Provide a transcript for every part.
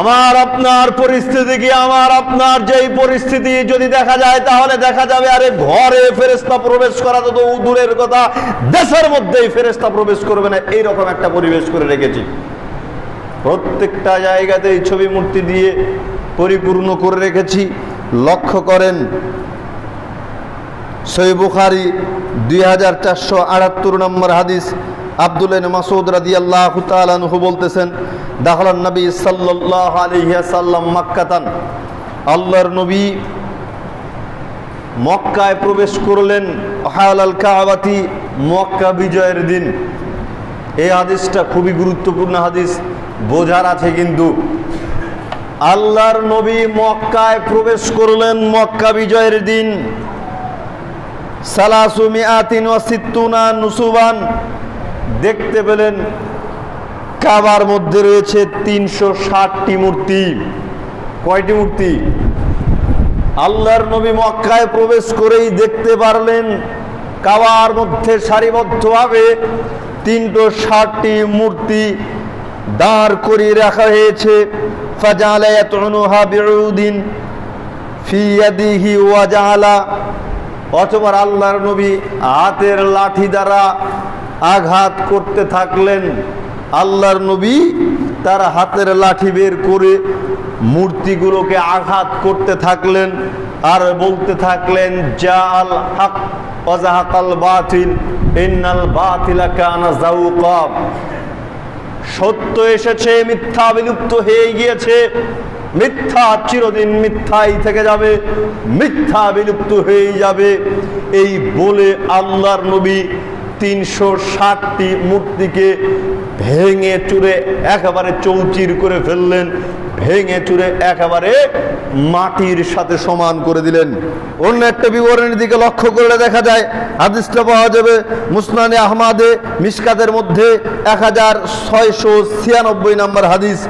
আমার আপনার পরিস্থিতি কি? আমার আপনার যেই পরিস্থিতি যদি দেখা যায়, তাহলে দেখা যাবে, আরে ঘরে ফেরেস্তা প্রবেশ করা তো দূরের কথা। দেশের মধ্যেই ফেরেস্তা প্রবেশ করবে না, এইরকম একটা পরিবেশ করে রেখেছি। প্রত্যেকটা জায়গাতেই ছবি মূর্তি দিয়ে পরিপূর্ণ করে রেখেছি। লক্ষ্য করেন, সই বুখারি দুই হাজার চারশো আটাত্তর নম্বর হাদিস। আবদুল্লাহ মাসুদ রাদি আল্লাহ তালু বলতেছেন দাখলান নবী সাল্লাহ আলহিয়াসাল্লাম মাক্কাতান। আল্লাহর নবী মক্কায় প্রবেশ করলেন হায়াল কাহাবাতি মক্কা বিজয়ের দিন। এই হাদিসটা খুবই গুরুত্বপূর্ণ হাদিস, বোঝার আছে কিন্তু। আল্লাহর নবী মক্কায় প্রবেশ করলেন মক্কা বিজয়ের দিন। সালাসুমিয়াতিন ও সিত্তুনা নুসুবান। দেখতে পেলেন কাবার মধ্যে রয়েছে তিনশো ষাটটি মূর্তি। কয়টি মূর্তি? আল্লাহর নবী মক্কায় প্রবেশ করেই দেখতে পারলেন কাবার মধ্যে সারিবদ্ধভাবে তিনশো ষাটটি মূর্তি দাঁড় করিয়ে রাখা হয়েছে। অথবা আল্লাহর নবী হাতের লাঠি দ্বারা আঘাত করতে থাকলেন। আল্লাহর নবী তার হাতের লাঠি বের করে মূর্তিগুলোকে আঘাত করতে থাকলেন আর বলতে থাকলেন যা আল হক অজাহাকাল বাতিল, ইন্নাল বাতিলা কানা জাউকা সত্য এসেছে, মিথ্যা বিলুপ্ত হয়ে গিয়েছে। মিথ্যা চিরদিন মিথ্যাই থেকে যাবে, মিথ্যা বিলুপ্ত হয়ে যাবে। এই বলে আল্লাহর নবী তিনশো ষাটটি মূর্তিকে ভেঙে চুরে একেবারে চৌচির করে ফেললেন, ভেঙে চুরে একেবারে মাটির সাথে সমান করে দিলেন। অন্য একটা বিবরণের দিকে লক্ষ্য করলে দেখা যায় হাদিসটা পাওয়া যাবে মুসনানে আহমাদে মিসকাতের মধ্যে এক হাজার ছয়শো ছিয়ানব্বই নম্বর হাদিস।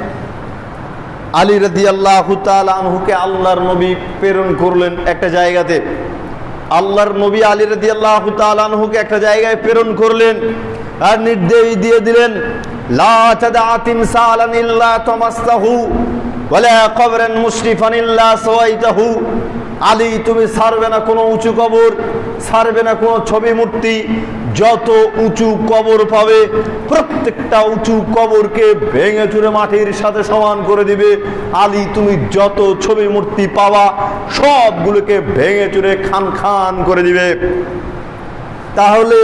আলী রদি আল্লাহ আনহুকে আল্লাহর নবী প্রেরণ করলেন একটা জায়গাতে। আল্লাহর নবী আলী রদি আল্লাহ তালুকে একটা জায়গায় প্রেরণ করলেন আর নির্দেশ দিয়ে দিলেন মুশরিফান ইল্লা সাওয়াইতাহু। আলী তুমি ছাড়বে না কোনো উঁচু কবর ছাড়বে না কোনো ছবি মূর্তি, যত উঁচু কবর পাবে, প্রত্যেকটা উঁচু কবরকে ভেঙে চুরে মাটির সাথে সমান করে দিবে। আলী তুমি যত ছবি মূর্তি পাওয়া সবগুলোকে ভেঙে চুরে খান খান করে দিবে। তাহলে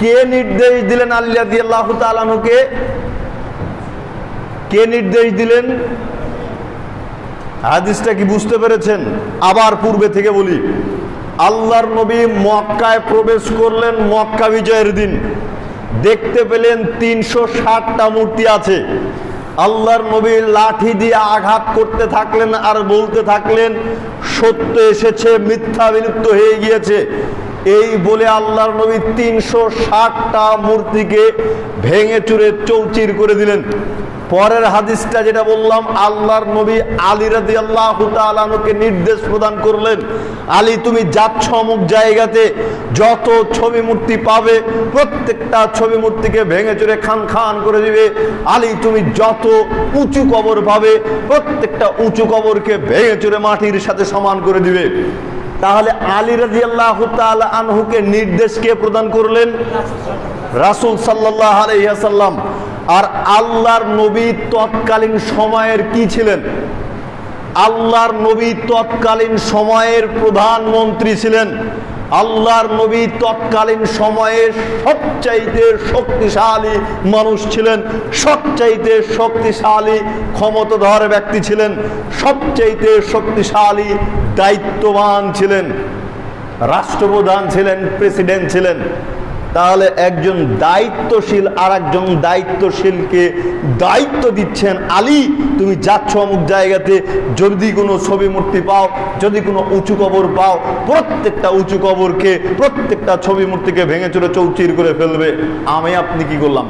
কে নির্দেশ দিলেন আল্লাহ দিয়াল্লাহ তালানুকে কে নির্দেশ দিলেন? হাদিসটা কি বুঝতে পেরেছেন? আবার পূর্বে থেকে বলি, আল্লাহর নবী মক্কায় প্রবেশ করলেন মক্কা বিজয়ের দিন। দেখতে পেলেন তিনশো ষাটটা মূর্তি আছে। আল্লাহর নবী লাঠি দিয়ে আঘাত করতে থাকলেন আর বলতে থাকলেন, সত্য এসেছে, মিথ্যা বিলুপ্ত হয়ে গিয়েছে। এই বলে আল্লাহর নবী তিনশো ষাটটা মূর্তিকে ভেঙে চুরে চৌচির করে দিলেন। পরের হাদিসটা যেটা বললাম, আল্লাহর নবী আলী রাদি আল্লাহ তালুকে নির্দেশ প্রদান করলেন, আলী, তুমি যাচ্ছ অমুক জায়গাতে, যত ছবি মূর্তি পাবে, প্রত্যেকটা ছবি মূর্তিকে ভেঙে চুরে খান খান করে দিবে। আলী, তুমি যত উঁচু কবর পাবে, প্রত্যেকটা উঁচু কবরকে ভেঙে চুরে মাটির সাথে সমান করে দিবে। তাহলে আলী রাজি আল্লাহ আনহুকে নির্দেশ কে প্রদান করলেন? রাসুল সাল্লাহ আলহিহাসাল্লাম আর আল্লাহর নবী তৎকালীন সময়ের কি ছিলেন? আল্লাহর নবী তৎকালীন সময়ের প্রধানমন্ত্রী ছিলেন। আল্লাহর নবী তৎকালীন সময়ে সবচাইতে শক্তিশালী মানুষ ছিলেন, সবচাইতে শক্তিশালী ক্ষমতাধর ব্যক্তি ছিলেন, সবচাইতে শক্তিশালী দায়িত্ববান ছিলেন, রাষ্ট্রপ্রধান ছিলেন, প্রেসিডেন্ট ছিলেন। তাহলে একজন দায়িত্বশীল আর একজন দায়িত্বশীলকে দায়িত্ব দিচ্ছেন আলী, তুমি যাচ্ছ অমুক জায়গাতে, যদি কোনো ছবি মূর্তি পাও, যদি কোনো উঁচু কবর পাও, প্রত্যেকটা উঁচু কবরকে, প্রত্যেকটা ছবি মূর্তিকে ভেঙে চড়ে চৌচির করে ফেলবে। আমি আপনি কি করলাম?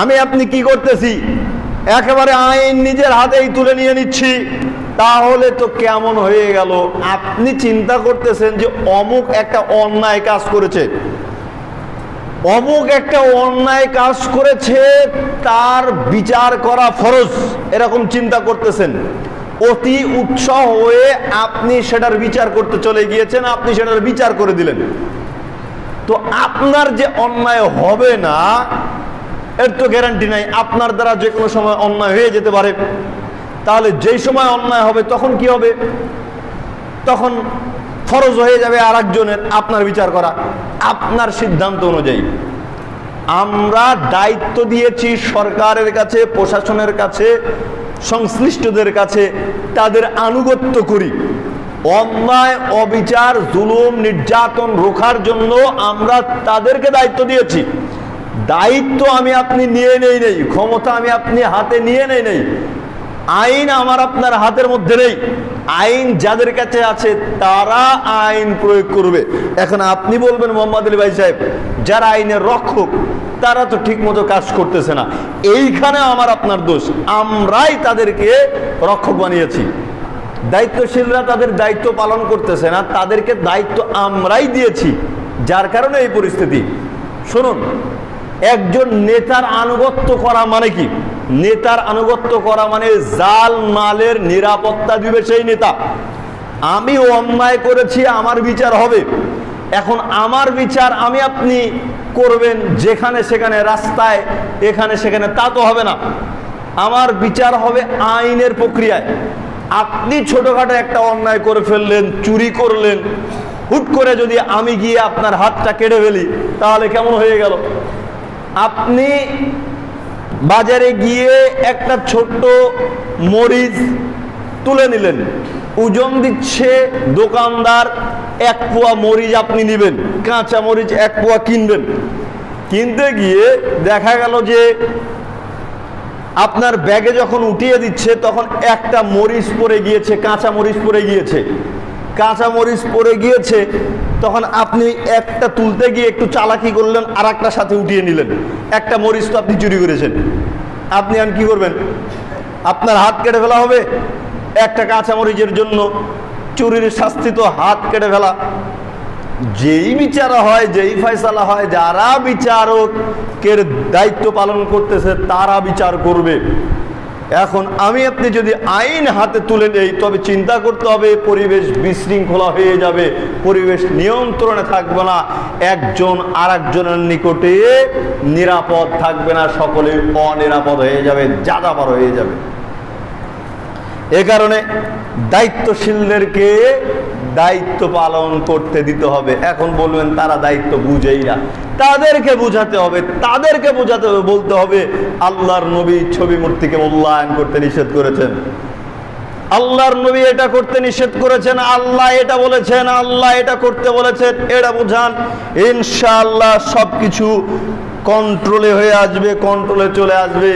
আমি আপনি কি করতেছি? একেবারে আইন নিজের হাতেই তুলে নিয়ে নিচ্ছি। তাহলে তো কেমন হয়ে গেল? আপনি চিন্তা করতেছেন যে অমুক একটা অন্যায় কাজ করেছে। অমুক একটা অন্যায় কাজ করেছে, তার বিচার করা ফরজ, এরকম চিন্তা করতেছেন। অতি উৎসাহ হয়ে আপনি সেটার বিচার করতে চলে গিয়েছেন, আপনি সেটার বিচার করে দিলেন। তো আপনার যে অন্যায় হবে না, এর তো গ্যারান্টি নাই। আপনার দ্বারা যে কোনো সময় অন্যায় হয়ে যেতে পারে। তাহলে যেই সময় অন্যায় হবে তখন কি হবে? তখন ফরজ হয়ে যাবে আর একজনের আপনার বিচার করা, আপনার সিদ্ধান্ত অনুযায়ী। আমরা দায়িত্ব দিয়েছি সরকারের কাছে, প্রশাসনের কাছে, সংশ্লিষ্টদের কাছে, তাদের আনুগত্য করি। অন্যায়, অবিচার, জুলুম, নির্যাতন রোখার জন্য আমরা তাদেরকে দায়িত্ব দিয়েছি। দায়িত্ব আমি আপনি নিয়ে নেই নেই, ক্ষমতা আমি আপনি হাতে নিয়ে নেই নেই। আইন আমার আপনার হাতের মধ্যে নেই। আইন যাদের কাছে আছে, তারা আইন প্রয়োগ করবে। এখন আপনি বলবেন মোহাম্মদ আলী ভাই সাহেব, যারা আইনের রক্ষক, তারা তো ঠিক মতো কাজ করতেছে না। এইখানে আমার আপনার দোষ। আমরাই তাদেরকে রক্ষক বানিয়েছি। দায়িত্বশীলরা তাদের দায়িত্ব পালন করতেছে না, তাদেরকে দায়িত্ব আমরাই দিয়েছি। যার কারণে এই পরিস্থিতি। শুনুন, একজন নেতার আনুগত্য করা মানে কি? নেতার আনুগত্য করা মানে জাল মালের নিরাপত্তা দিবে সেই নেতা। আমি অন্যায় করেছি, আমার বিচার হবে। এখন আমার বিচার আমি আপনি করবেন যেখানে সেখানে রাস্তায়, এখানে সেখানে তা তো হবে না। আমার বিচার হবে আইনের প্রক্রিয়ায়। আপনি ছোটখাটো একটা অন্যায় করে ফেললেন, চুরি করলেন। হুট করে যদি আমি গিয়ে আপনার হাতটা কেটে ফেলি, তাহলে কেমন হয়ে গেল? আপনি বাজারে গিয়ে একটা ছোট্ট মরিচ তুলে নিলেন। ওজন দিচ্ছে দোকানদার, এক পোয়া মরিচ আপনি নেবেন, কাঁচা মরিচ এক পোয়া কিনবেন। কিনতে গিয়ে দেখা গেল যে আপনার ব্যাগে যখন উঠিয়ে দিচ্ছে, তখন একটা মরিচ পরে গিয়েছে, কাঁচা মরিচ পরে গিয়েছে। কাঁচা মরিচ পড়ে গিয়েছে, তখন আপনি একটা তুলতে গিয়ে একটু চালাকি করলেন আর একটা সাথে উঠিয়ে নিলেন। একটা মরিচ তো আপনি চুরি করেছেন। আপনি আর কি করবেন? আপনার হাত কেটে ফেলা হবে। একটা কাঁচা মরিচের জন্য চুরির শাস্তি তো হাত কেটে ফেলা। যেই বিচার হয়, যেই ফয়সালা হয়, যারা বিচারকের দায়িত্ব পালন করতেছে, তারা বিচার করবে। এখন আমি আপনি যদি আইন হাতে তুলে নেই, তবে চিন্তা করতে হবে, পরিবেশ বিশৃঙ্খলা হয়ে যাবে, পরিবেশ নিয়ন্ত্রণে থাকবে না, একজন আর একজনের নিকটে নিরাপদ থাকবে না, সকলে অনিরাপদ হয়ে যাবে, যাযাবার হয়ে যাবে। এ কারণে দায়িত্বশীলদেরকে দায়িত্ব পালন করতে দিতে হবে। এখন বলবেন, তারা দায়িত্ব বুঝেই না। তাদেরকে বুঝাতে হবে, তাদেরকে বুঝাতে হবে, বলতে হবে, আল্লাহর নবী ছবি মূর্তিকে মূল্যায়ন করতে নিষেধ করেছেন। আল্লাহর নবী এটা করতে নিষেধ করেছেন, আল্লাহ এটা বলেছেন, আল্লাহ এটা করতে বলেছেন, এটা বুঝান। ইনশাআল্লাহ সবকিছু কন্ট্রোলে হয়ে আসবে কন্ট্রোলে চলে আসবে।